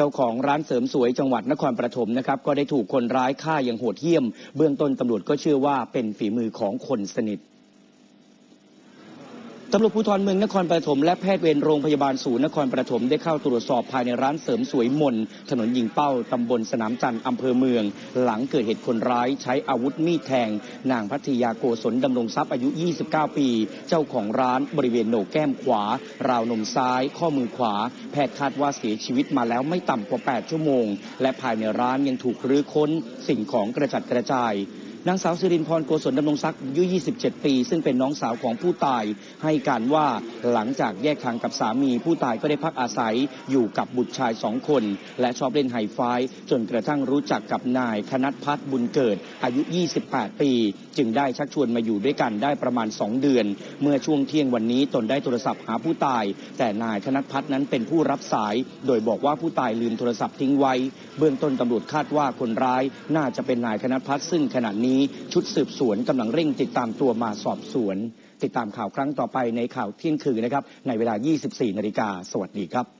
เจ้าของร้านเสริมสวยจังหวัดนครปฐมนะครับก็ได้ถูกคนร้ายฆ่าอย่างโหดเหี้ยม เบื้องต้นตำรวจก็เชื่อว่าเป็นฝีมือของคนสนิท ตำรวจภูธรเมืองนครปฐมและแพทย์เวรโรงพยาบาลศูนย์นครปฐมได้เข้าตรวจสอบภายในร้านเสริมสวยมน ถนนยิงเป้า ตำบลสนามจันทร์อำเภอเมือง หลังเกิดเหตุคนร้ายใช้อาวุธมีดแทง นางพัทยาโกศลดำรงทรัพย์อายุ 29 ปี เจ้าของร้านบริเวณโหนกแก้มขวา ราวนมซ้าย ข้อมือขวา แพทย์คาดว่าเสียชีวิตมาแล้วไม่ต่ำกว่า 8 ชั่วโมง และภายในร้านยังถูกรื้อค้นสิ่งของกระจัดกระจาย นางสาวสิรินพรโกศลดำรงศักดิ์อายุ 27 ปี ซึ่งเป็นน้องสาวของผู้ตาย ให้การว่าหลังจากแยกทางกับสามีผู้ตายก็ได้พักอาศัยอยู่กับบุตรชายสองคน และชอบเล่นไฮไฟว์จนกระทั่งรู้จักกับนายคณัทพัฒน์บุญเกิด อายุ 28 ปี จึงได้ชักชวนมาอยู่ด้วยกันได้ประมาณ 2 เดือน เมื่อช่วงเที่ยงวันนี้ตนได้โทรศัพท์หาผู้ตาย แต่นายคณัทพัฒน์นั้นเป็นผู้รับสาย โดยบอกว่าผู้ตายลืมโทรศัพท์ทิ้งไว้ เบื้องต้นตำรวจคาดว่าคนร้าย น่าจะเป็นนายคณัทพัฒน์ซึ่งขณะนี้นี้ชุดสืบสวนกำลังเร่งติดตามตัวมาสอบสวน ติดตามข่าวครั้งต่อไปในข่าวเที่ยงคืนนะครับ ในเวลา 24 นาฬิกา สวัสดีครับ